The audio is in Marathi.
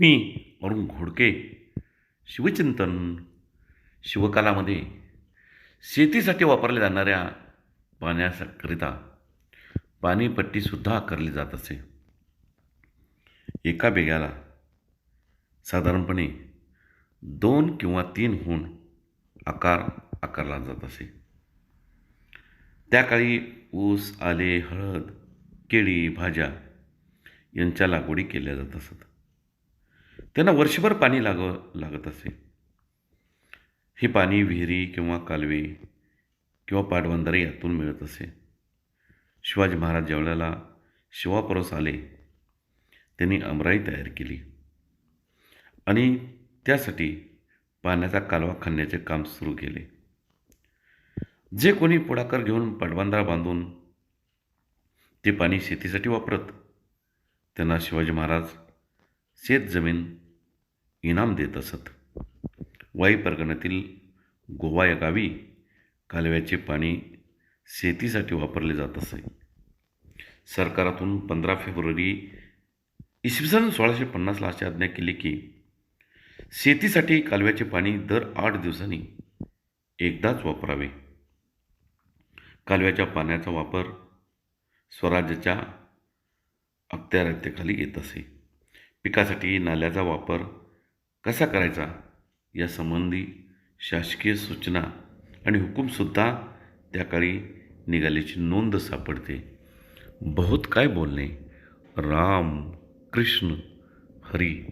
मी अरुण घोडके शिवचिंतन शिवकालामध्ये शेतीसाठी वापरल्या जाणाऱ्या पाण्याकरिता पाणीपट्टीसुद्धा आकारली जात असे. एका बेग्याला साधारणपणे दोन किंवा तीन हून आकार आकारला जात असे. त्या काळी ऊस आले हळद केळी भाज्या यांच्या लागवडी केल्या जात असत. त्यांना वर्षभर पाणी लाग लागत असे. हे पाणी विहिरी किंवा कालवे किंवा पाटबंधारे यातून मिळत असे. शिवाजी महाराज ज्यावेळेला शिवापरस आले. त्यांनी अमराई तयार केली. आणि त्यासाठी पाण्याचा कालवा खणण्याचे काम सुरू केले. जे कोणी पुढाकार घेऊन पाटबंधारा बांधून ते पाणी शेतीसाठी वापरत त्यांना शिवाजी महाराज शेत जमीन इनाम देत असत. वाई परगण्यातील गोवा या गावी कालव्याचे पाणी शेतीसाठी वापरले जात असे. सरकारातून पंधरा फेब्रुवारी इसवी सन सोळाशे पन्नासला अशी आज्ञा केली की शेतीसाठी कालव्याचे पाणी दर आठ दिवसांनी एकदाच वापरावे. कालव्याच्या पाण्याचा वापर स्वराज्याच्या अखत्यारात्याखाली येत असे. पिकासाठी नाल्याचा वापर कसा करायचा यासंबंधी शासकीय सूचना आणि हुकूमसुद्धा त्या काळी निघाल्याची नोंद सापडते. बहुत काय बोलणे? राम कृष्ण हरी.